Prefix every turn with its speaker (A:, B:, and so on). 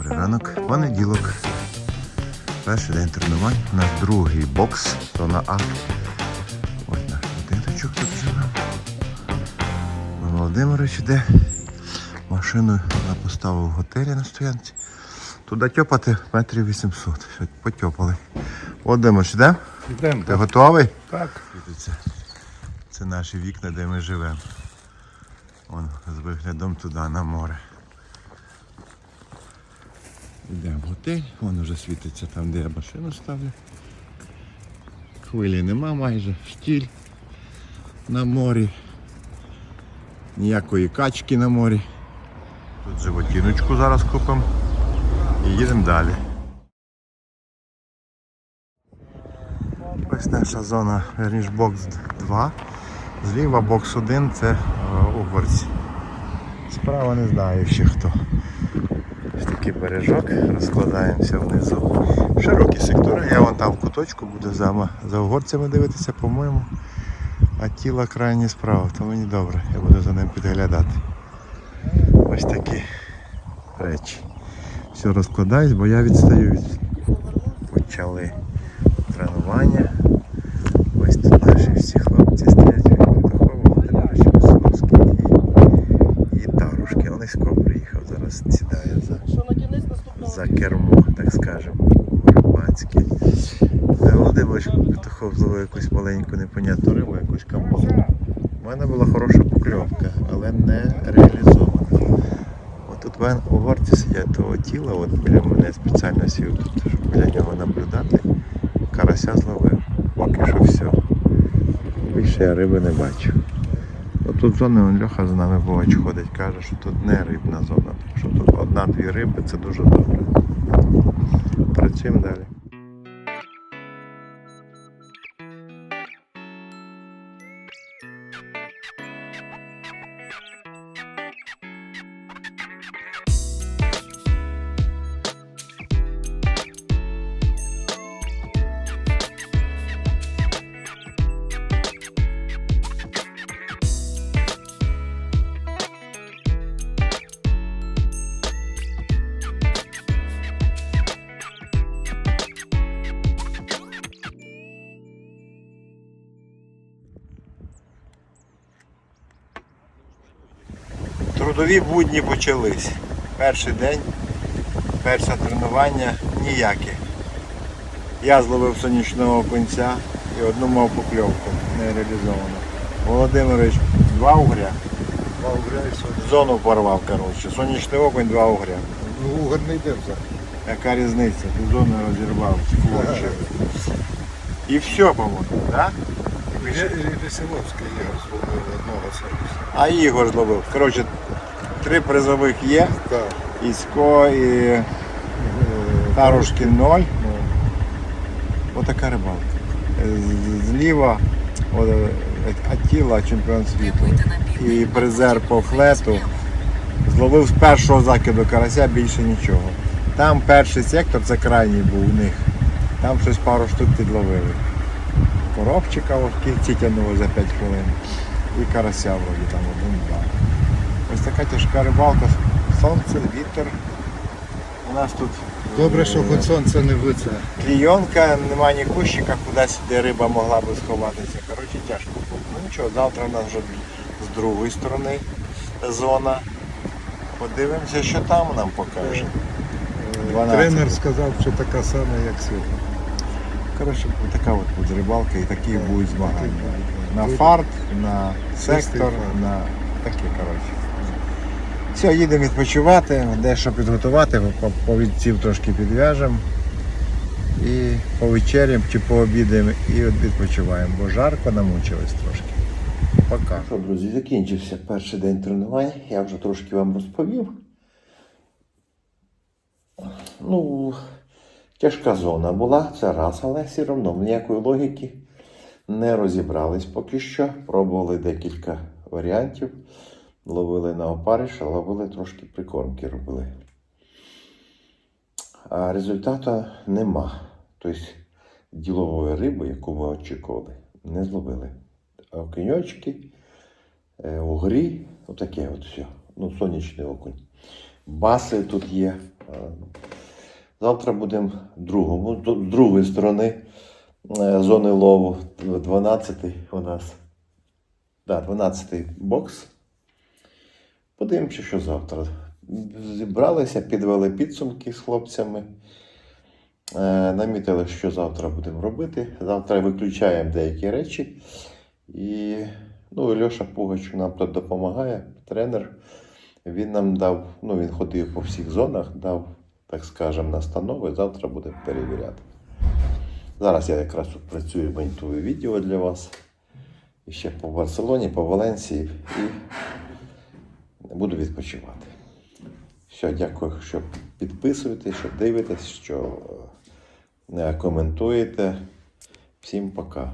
A: Добрий ранок, понеділок. Перший день тренувань. У нас другий бокс, зона А. Ось наш будиночок тут живе. Володимирович іде. Машину я поставив в готелі на стоянці. Туди тьопати метрів 800. Що Потьопали. Володимирович, йде?
B: Йдемо.
A: Ти готовий?
B: Так.
A: Це, це наші вікна, де ми живемо. Вон з виглядом туди на море. Йдемо в готель, вон вже світиться там, де я машину ставлю. Хвилі нема майже, штіль на морі. Ніякої качки на морі. Тут животіночку зараз купимо і їдемо далі. Ось наша зона, верніш бокс 2. Зліва бокс 1 це е, угорці. Справа не знаю ще хто. Такий бережок, розкладаємося внизу. Широкі сектори, я вон там в куточку буду за, за угорцями дивитися, по-моєму. А тіло крайні справа, то мені добре, я буду за ним підглядати. Ось такі речі. Все розкладаюсь, бо я відстаю від. Почали тренування. Ось тут наші всі хлопці стоять. Микола Володимирович Веселовський і, і Тарушки. Олесько приїхав, зараз сідає за,
C: Що на кінець наступного
A: за кермо, так скажемо, рибацьке. Та Володимирович Петухов якусь маленьку непонятну рибу, якусь камбалу. У мене була хороша покльовка, але не реалізована. Отут вен- угорці сидять того тіла, от біля мене спеціально сів щоб біля нього наблюдати. Карася зловив. Поки що все. Більше я риби не бачу. Отут зона Льоха за нами Бовач ходить, каже, що тут не рибна зона. Що тут одна-дві риби це дуже добре. Працюємо далі. Трудові будні почались. Перший день, перше тренування ніяке. Я зловив сонячного конця і одну мав покльовку не реалізовано. Володимирович два угря.
B: Два угря і соня.
A: Зону порвав, коротше. Сонячний окунь, два угря.
B: Ну, угор не йде вже.
A: Яка різниця? Ти зону розірвав, склочив. І все, по-моєму, так?
B: Зловив одного сервісу.
A: А Ігор зловив. Коротше, три призових є.
B: Так.
A: Ісько і
B: Е,
A: Тарушкін ноль.
B: ну,
A: Отака рибалка. Зліва е, Атіла, чемпіон світу. І призер по флету. Зловив з першого закиду карася більше нічого. Там перший сектор, це крайній був у них. Там щось пару штук підловили. Коробчика в кільці тягнули за 5 хвилин. І карася вроді там один-два. Ось така тяжка рибалка. Сонце, вітер. У нас тут
B: Добре, що
A: е,
B: хоч сонце не вице.
A: Клійонка, немає ні кущика, кудись де риба могла би сховатися. Коротше, тяжко. Ну нічого, завтра в нас вже з другої сторони зона. Подивимося, що там нам покаже.
B: Е,
A: 12.
B: Тренер сказав, що така сама, як сьогодні.
A: Коротше, така от буде рибалка і такі будуть змагання. На фарт, на сектор, на такі, коротше. Все, їдемо відпочивати, дещо підготувати, по- повідців трошки підв'яжемо. І повечеряємо чи пообідаємо і відпочиваємо, бо жарко намучились трошки. Пока. Що, друзі, закінчився перший день тренувань. Я вже трошки вам розповів. Ну, тяжка зона була, це раз, але все одно ніякої логіки не розібрались поки що. Пробували декілька варіантів. Ловили на опариш, ловили трошки прикормки робили. А результату нема. Тобто ділової риби, яку ми очікували, не зловили. Окуньочки, е, угрі, отаке от все. Ну, сонячний окунь. баси тут є. Завтра будемо другому, з другої сторони е, зони лову. 12-й у нас. Да, 12-й бокс. Подивимося, що завтра. Зібралися, підвели підсумки з хлопцями. Е, Намітили, що завтра будемо робити. Завтра виключаємо деякі речі. І ну, Льоша Пугач нам тут допомагає, тренер. Він нам дав, ну він ходив по всіх зонах, дав, так скажемо, настанови. Завтра будемо перевіряти. Зараз я якраз тут працюю, монтую відео для вас. І ще по Барселоні, по Валенсії і буду відпочивати. Все, дякую, що підписуєтесь, що дивитесь, що е, коментуєте. Всім пока.